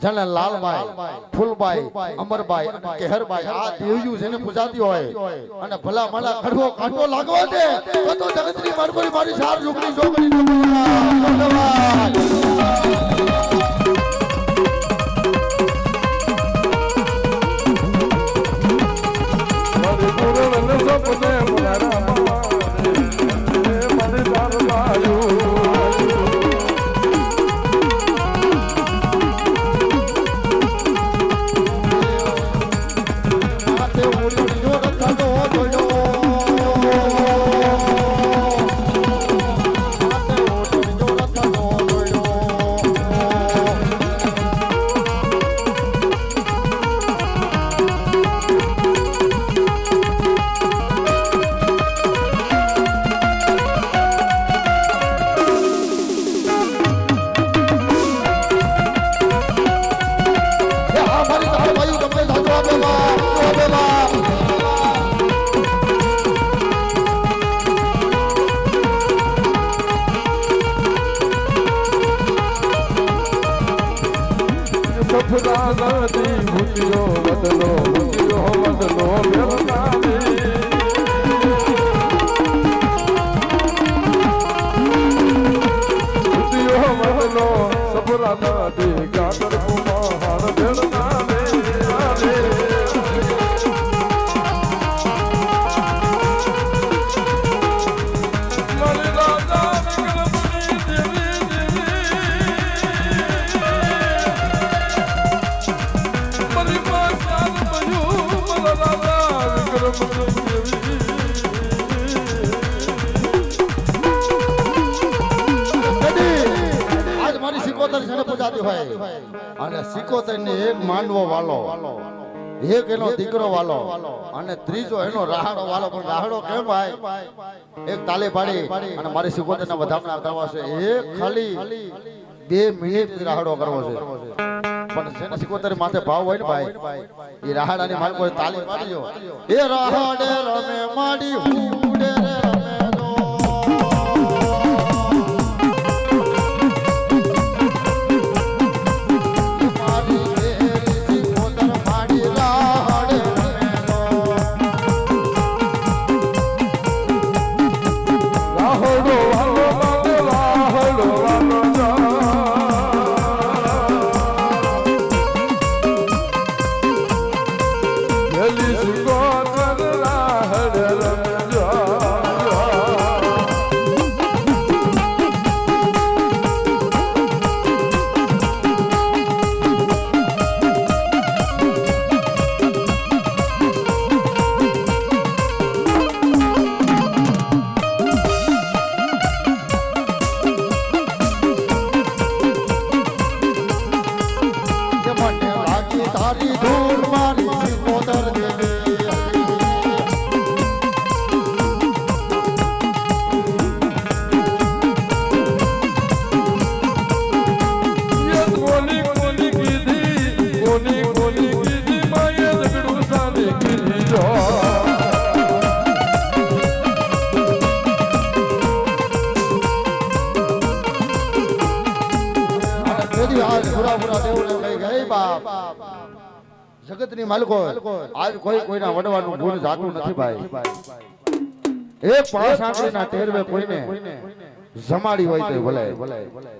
જેને લાલભાઈ ફૂલભાઈ અમરભાઈ કેહરભાઈ આ દેવયું જેને પૂજાતી હોય અને ભલા મલા ખડવો કાંટો લાગવા દે તો જગતની મરમરી મારી સાર ઝૂકડી ઝોકડી ન સફરાગતી ભૂતિયો બદલો ભૂતિયો બદલો બેલનારી મારી સિકોતર ને એક ખાલી બે મિનિટ રાહડો કરવો છે. પણ જેને માથે ભાવ હોય ને ભાઈ, એ રાહડાની માલ કોઈ તાલી પાડજો એ રાહડે રમે, માડી રે. মাটি ধু જગતની માલકો આજ કોઈ કોઈના વડવાનું ભૂલ જાતું નથી ભાઈ. એ પાંચ આંકડીના ટેરવે કોઈને જમાડી હોય તો ભલે.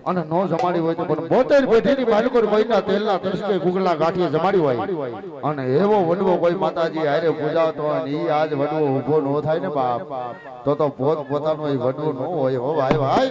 અને નો જમાડી હોય તો પણ બોતેર પેઢીની બાલકો કોઈના તેલના તરસકે ગુગલના ગાંઠીએ જમાડી હોય. અને એવો વડવો કોઈ માતાજી હારે પૂજાવતો હોય ને ઈ આજ વડવો ઊભો નો થાય ને બાપ. તો તો પોત પોતાનો એ વડવો નો હોય હો ભાઈ ભાઈ.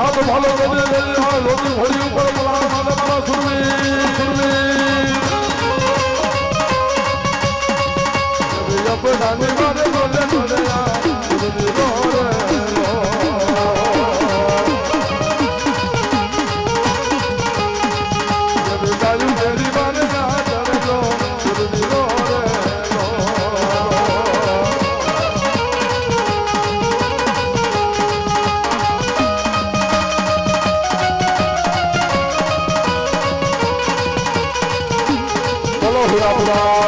হবে ভালো করে love.